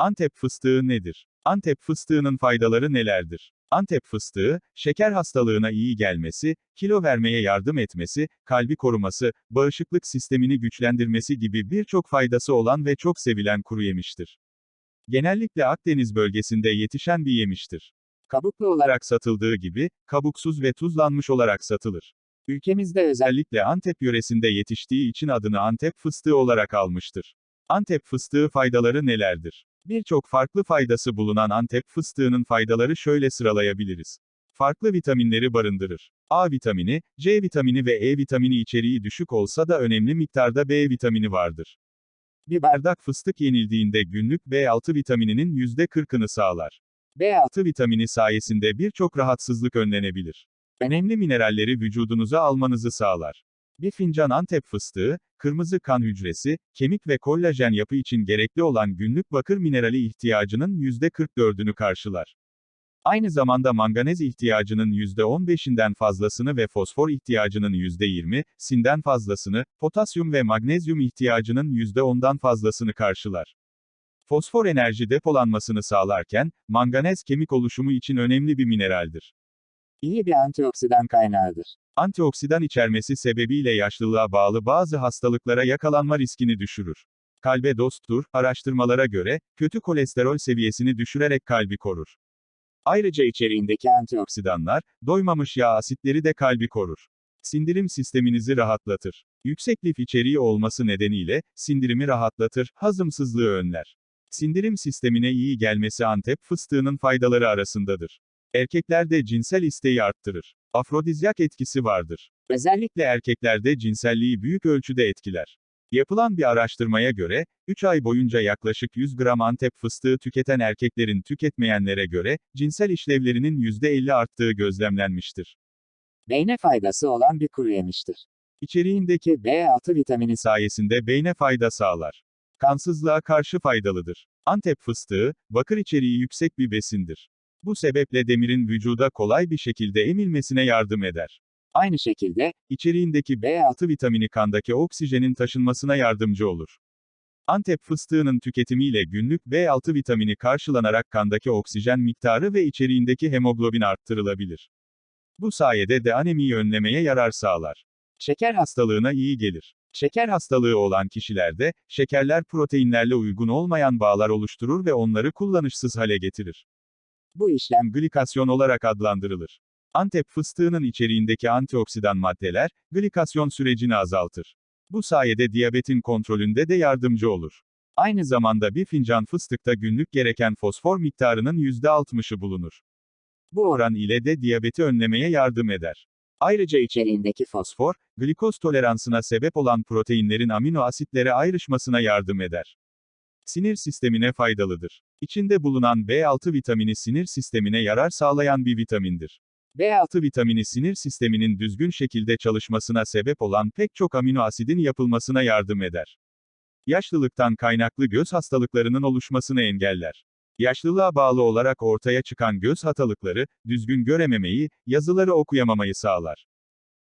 Antep fıstığı nedir? Antep fıstığının faydaları nelerdir? Antep fıstığı, şeker hastalığına iyi gelmesi, kilo vermeye yardım etmesi, kalbi koruması, bağışıklık sistemini güçlendirmesi gibi birçok faydası olan ve çok sevilen kuru yemiştir. Genellikle Akdeniz bölgesinde yetişen bir yemiştir. Kabuklu olarak satıldığı gibi, kabuksuz ve tuzlanmış olarak satılır. Ülkemizde özellikle Antep yöresinde yetiştiği için adını Antep fıstığı olarak almıştır. Antep fıstığı faydaları nelerdir? Birçok farklı faydası bulunan Antep fıstığının faydaları şöyle sıralayabiliriz. Farklı vitaminleri barındırır. A vitamini, C vitamini ve E vitamini içeriği düşük olsa da önemli miktarda B vitamini vardır. Bir bardak fıstık yenildiğinde günlük B6 vitamininin %40'ını sağlar. B6 vitamini sayesinde birçok rahatsızlık önlenebilir. Önemli mineralleri vücudunuza almanızı sağlar. Bir fincan Antep fıstığı, kırmızı kan hücresi, kemik ve kollajen yapı için gerekli olan günlük bakır minerali ihtiyacının %44'ünü karşılar. Aynı zamanda manganez ihtiyacının %15'inden fazlasını ve fosfor ihtiyacının %20, sinden fazlasını, potasyum ve magnezyum ihtiyacının %10'dan fazlasını karşılar. Fosfor enerji depolanmasını sağlarken, manganez kemik oluşumu için önemli bir mineraldir. İyi bir antioksidan kaynağıdır. Antioksidan içermesi sebebiyle yaşlılığa bağlı bazı hastalıklara yakalanma riskini düşürür. Kalbe dosttur, araştırmalara göre, kötü kolesterol seviyesini düşürerek kalbi korur. Ayrıca içeriğindeki antioksidanlar, doymamış yağ asitleri de kalbi korur. Sindirim sisteminizi rahatlatır. Yüksek lif içeriği olması nedeniyle, sindirimi rahatlatır, hazımsızlığı önler. Sindirim sistemine iyi gelmesi Antep fıstığının faydaları arasındadır. Erkeklerde cinsel isteği arttırır. Afrodizyak etkisi vardır. Özellikle erkeklerde cinselliği büyük ölçüde etkiler. Yapılan bir araştırmaya göre, 3 ay boyunca yaklaşık 100 gram Antep fıstığı tüketen erkeklerin tüketmeyenlere göre, cinsel işlevlerinin %50 arttığı gözlemlenmiştir. Beyne faydası olan bir kuru yemiştir. İçeriğindeki B6 vitamini sayesinde beyne fayda sağlar. Kansızlığa karşı faydalıdır. Antep fıstığı, bakır içeriği yüksek bir besindir. Bu sebeple demirin vücuda kolay bir şekilde emilmesine yardım eder. aynı şekilde, İçeriğindeki B6 vitamini kandaki oksijenin taşınmasına yardımcı olur. Antep fıstığının tüketimiyle günlük B6 vitamini karşılanarak kandaki oksijen miktarı ve içeriğindeki hemoglobin arttırılabilir. Bu sayede de anemiyi önlemeye yarar sağlar. Şeker hastalığına iyi gelir. Şeker hastalığı olan kişilerde, şekerler proteinlerle uygun olmayan bağlar oluşturur ve onları kullanışsız hale getirir. Bu işlem Glikasyon olarak adlandırılır. Antep fıstığının içeriğindeki antioksidan maddeler, glikasyon sürecini azaltır. Bu sayede diyabetin kontrolünde de yardımcı olur. Aynı zamanda bir fincan fıstıkta günlük gereken fosfor miktarının %60'ı bulunur. Bu oran ile de diyabeti önlemeye yardım eder. Ayrıca içeriğindeki fosfor, glikoz toleransına sebep olan proteinlerin amino asitlere ayrışmasına yardım eder. Sinir sistemine faydalıdır. İçinde bulunan B6 vitamini sinir sistemine yarar sağlayan bir vitamindir. B6 vitamini sinir sisteminin düzgün şekilde çalışmasına sebep olan pek çok amino asidin yapılmasına yardım eder. Yaşlılıktan kaynaklı göz hastalıklarının oluşmasını engeller. Yaşlılığa bağlı olarak ortaya çıkan göz hatalıkları, düzgün görememeyi, yazıları okuyamamayı sağlar.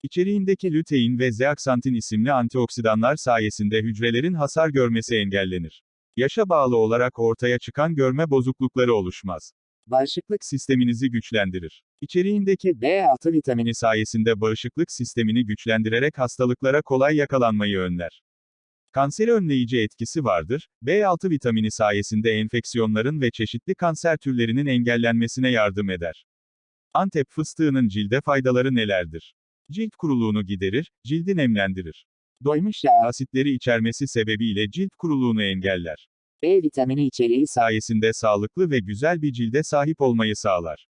İçeriğindeki lütein ve zeaksantin isimli antioksidanlar sayesinde hücrelerin hasar görmesi engellenir. Yaşa bağlı olarak ortaya çıkan görme bozuklukları oluşmaz. bağışıklık Sisteminizi güçlendirir. İçeriğindeki B6 vitamini sayesinde bağışıklık sistemini güçlendirerek hastalıklara kolay yakalanmayı önler. Kanseri önleyici etkisi vardır. B6 vitamini sayesinde enfeksiyonların ve çeşitli kanser türlerinin engellenmesine yardım eder. Antep fıstığının cilde faydaları nelerdir? Cilt kuruluğunu giderir, cildi nemlendirir. Doymuş yağ, Asitleri içermesi sebebiyle cilt kuruluğunu engeller. B vitamini içeriği Sayesinde sağlıklı ve güzel bir cilde sahip olmayı sağlar.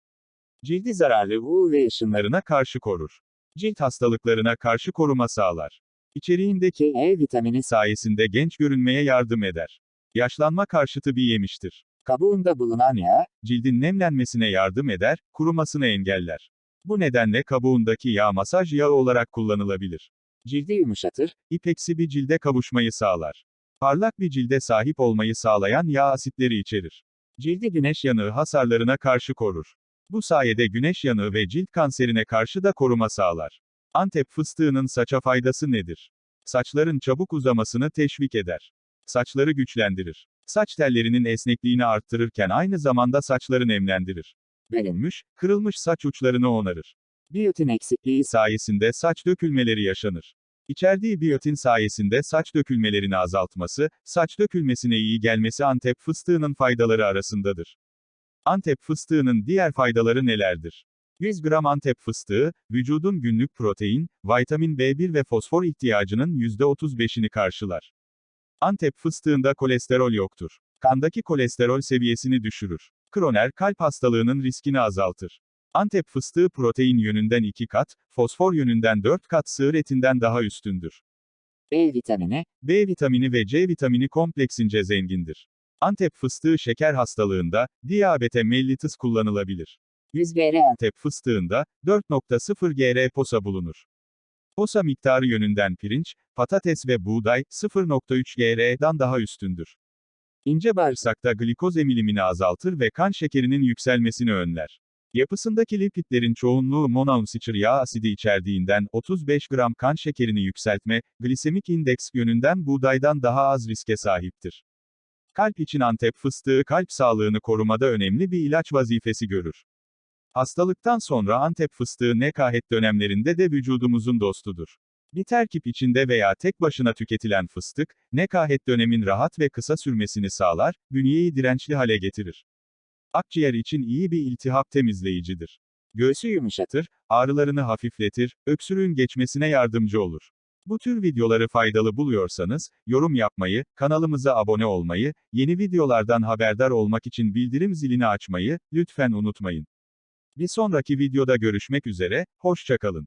Cildi zararlı UV ışınlarına karşı korur. Cilt hastalıklarına karşı koruma sağlar. İçeriğindeki ki E vitamini sayesinde genç görünmeye yardım eder. Yaşlanma karşıtı bir yemiştir. kabuğunda bulunan yağ, Cildin nemlenmesine yardım eder, kurumasını engeller. Bu nedenle kabuğundaki yağ masaj yağı olarak kullanılabilir. Cildi yumuşatır, İpeksi bir cilde kavuşmayı sağlar. Parlak bir cilde sahip olmayı sağlayan yağ asitleri içerir. Cildi güneş yanığı hasarlarına karşı korur. Bu sayede güneş yanığı ve cilt kanserine karşı da koruma sağlar. Antep fıstığının saça faydası nedir? Saçların çabuk uzamasını teşvik eder. Saçları güçlendirir. Saç tellerinin esnekliğini arttırırken aynı zamanda saçları nemlendirir. Bölünmüş, kırılmış saç uçlarını onarır. Biyotin eksikliği sayesinde saç dökülmeleri yaşanır. İçerdiği biyotin sayesinde saç dökülmelerini azaltması, saç dökülmesine iyi gelmesi Antep fıstığının faydaları arasındadır. Antep fıstığının diğer faydaları nelerdir? 100 gram Antep fıstığı, vücudun günlük protein, vitamin B1 ve fosfor ihtiyacının %35'ini karşılar. Antep fıstığında kolesterol yoktur. Kandaki kolesterol seviyesini düşürür. Kroner kalp hastalığının riskini azaltır. Antep fıstığı protein yönünden 2 kat, fosfor yönünden 4 kat sığır etinden daha üstündür. B vitamini, B vitamini ve C vitamini kompleksince zengindir. Antep fıstığı şeker hastalığında, diyabete mellitus kullanılabilir. 100 gr Antep fıstığında, 4.0 gr posa bulunur. Posa miktarı yönünden pirinç, patates ve buğday, 0.3 gr'dan daha üstündür. İnce bağırsakta glikoz emilimini azaltır ve kan şekerinin yükselmesini önler. Yapısındaki lipidlerin çoğunluğu monounsatür yağ asidi içerdiğinden 35 gram kan şekerini yükseltme, glisemik indeks yönünden buğdaydan daha az riske sahiptir. Kalp için Antep fıstığı kalp sağlığını korumada önemli bir ilaç vazifesi görür. Hastalıktan sonra Antep fıstığı nekahet dönemlerinde de vücudumuzun dostudur. Bir terkip içinde veya tek başına tüketilen fıstık, nekahet dönemin rahat ve kısa sürmesini sağlar, bünyeyi dirençli hale getirir. Akciğer için iyi bir iltihap temizleyicidir. Göğsü yumuşatır, ağrılarını hafifletir, öksürüğün geçmesine yardımcı olur. Bu tür videoları faydalı buluyorsanız, yorum yapmayı, kanalımıza abone olmayı, yeni videolardan haberdar olmak için bildirim zilini açmayı, lütfen unutmayın. Bir sonraki videoda görüşmek üzere, hoşçakalın.